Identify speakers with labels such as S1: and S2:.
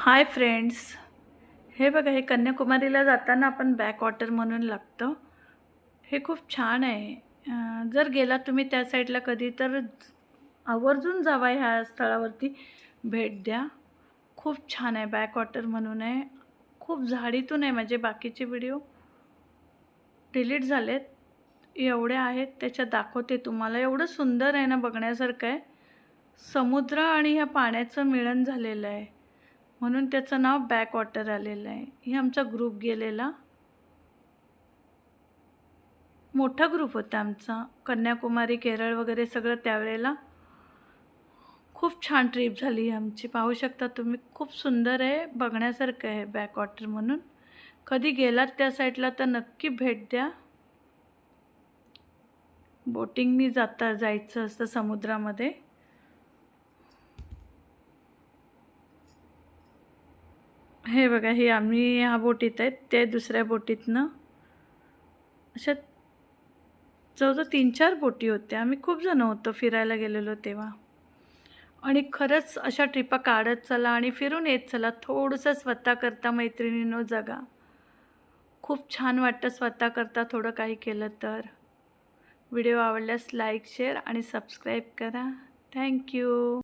S1: Hi friends. हे बघा हे कन्याकुमारीला जाताना आपण बॅक वॉटर म्हणून लागतं. हे खूप छान आहे. जर गेला तुम्ही त्या साईडला कधी तर आवर्जून जावा ह्या स्थळावरती. भेट द्या. खूप छान आहे बॅक वॉटर म्हणून आहे. खूप झाडीतून आहे माझे बाकीचे व्हिडिओ डिलीट झालेत. एवढे आहेत त्याच्यात दाखवते तुम्हाला. एवढं सुंदर आहे ना बघण्यासारखं आहे. समुद्र आणि ह्या पाण्याचं मिळन झालेलं आहे. म्हणून त्याचं नाव बॅक वॉटर आलेलं आहे. हे आमचा ग्रुप गेलेला. मोठा ग्रुप होता आमचा. कन्याकुमारी केरळ वगैरे सगळं त्यावेळेला. खूप छान ट्रिप झाली ही आमची. पाहू शकता तुम्ही खूप सुंदर आहे बघण्यासारखं आहे बॅक वॉटर म्हणून. कधी गेलात त्या साईडला तर नक्की भेट द्या. बोटिंगनी जाता जायचं असतं समुद्रामध्ये. हे बघा हे आम्ही ह्या बोटीत आहेत. ते दुसऱ्या बोटीतनं अशा जवळजवळ तीन चार बोटी होत्या. आम्ही खूप जण होतो फिरायला गेलेलो तेव्हा. आणि खरंच अशा ट्रिपा काढत चला आणि फिरून येत चला. थोडंसं स्वतः करता मैत्रिणीनो जगा. खूप छान वाटतं स्वतः करता थोडं काही केलं तर. व्हिडिओ आवडल्यास लाईक शेअर आणि सबस्क्राईब करा. Thank you.